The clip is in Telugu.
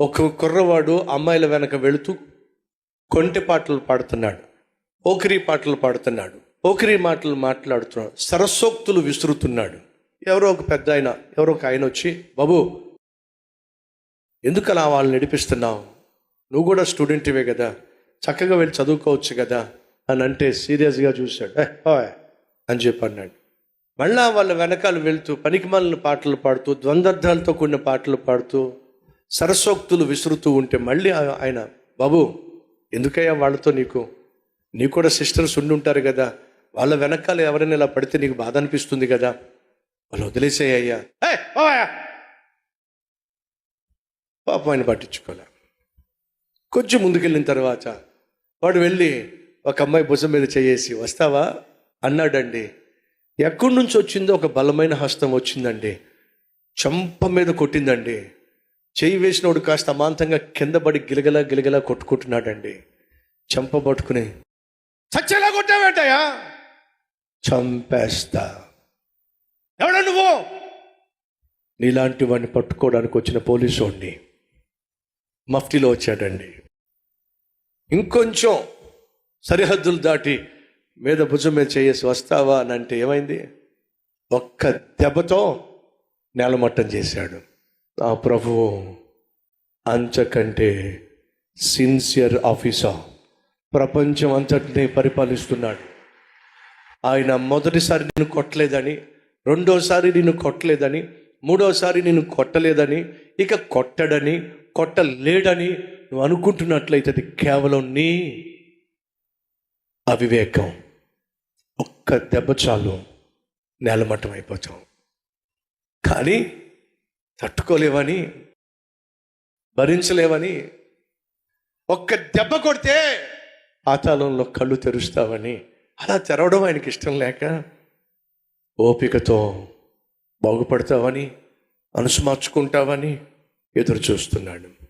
ఒక కుర్రవాడు అమ్మాయిల వెనక వెళుతూ కొంటె పాటలు పాడుతున్నాడు ఓకిరి పాటలు పాడుతున్నాడు ఓకిరి మాటలు మాట్లాడుతున్నాడు సరస్సోక్తులు విసురుతున్నాడు. ఎవరో ఒక పెద్ద ఆయన ఎవరో ఒక ఆయన వచ్చి బాబు ఎందుకు అలా వాళ్ళని నడిపిస్తున్నావు? నువ్వు కూడా స్టూడెంట్వే కదా చక్కగా వెళ్ళి చదువుకోవచ్చు కదా అని అంటే సీరియస్గా చూశాడు. అని చెప్పి అన్నాడు మళ్ళా వాళ్ళ వెనకాల వెళ్తూ పనికిమాలిన పాటలు పాడుతూ ద్వంద్వర్థాలతో కూడిన పాటలు పాడుతూ సరసోక్తులు విసురుతూ ఉంటే మళ్ళీ ఆయన బాబు ఎందుకయ్యా వాళ్ళతో నీకు? నీకు కూడా సిస్టర్స్ ఉండి ఉంటారు కదా. వాళ్ళ వెనకాల ఎవరైనా ఇలా పడితే నీకు బాధ అనిపిస్తుంది కదా. వాళ్ళు వదిలేసేయ్యా పాపం ఆయన పట్టించుకోలే. కొంచెం ముందుకెళ్ళిన తర్వాత వాడు వెళ్ళి ఒక అమ్మాయి భుజం మీద చేయేసి వస్తావా? అన్నాడండి. ఎక్కడి నుంచి వచ్చిందో ఒక బలమైన హస్తం వచ్చిందండి. చంప మీద కొట్టిందండి. చేయి వేసినోడు కాస్త అమాంతంగా కింద పడి గిలగలా గిలగలా కొట్టుకుంటున్నాడండి. చంప పట్టుకుని చచ్చేలా కొట్టావేటయా చంపేస్తా. ఎవడా నువ్వు? నీలాంటి వాడిని పట్టుకోవడానికి వచ్చిన పోలీసు వాడిని మఫ్టీలో వచ్చాడండి. ఇంకొంచెం సరిహద్దులు దాటి మీద భుజం మీద చేసి వస్తావా అని అంటే ఏమైంది? ఒక్క దెబ్బతో నేలమట్టం చేశాడు. ఆ ప్రభు అంచకంటే సిన్సియర్ ఆఫీసర్ ప్రపంచం అంతటిని పరిపాలిస్తున్నాడు. ఆయన మొదటిసారి నేను కొట్టలేదని రెండోసారి నేను కొట్టలేదని మూడోసారి నేను కొట్టలేదని ఇక కొట్టడని కొట్టలేడని నువ్వు అనుకుంటున్నట్లయితే అది కేవలం నీ అవివేకం. ఒక్క దెబ్బ చాలు నేలమట్టం అయిపోతాం కానీ తట్టుకోలేవని భరించలేవని ఒక్క దెబ్బ కొడితే పాతాళంలో కళ్ళు తెరుస్తావని. అలా తెరవడం ఆయనకి ఇష్టం లేక ఓపికతో బాగుపడతావని మనసు మార్చుకుంటావని ఎదురు చూస్తున్నాడు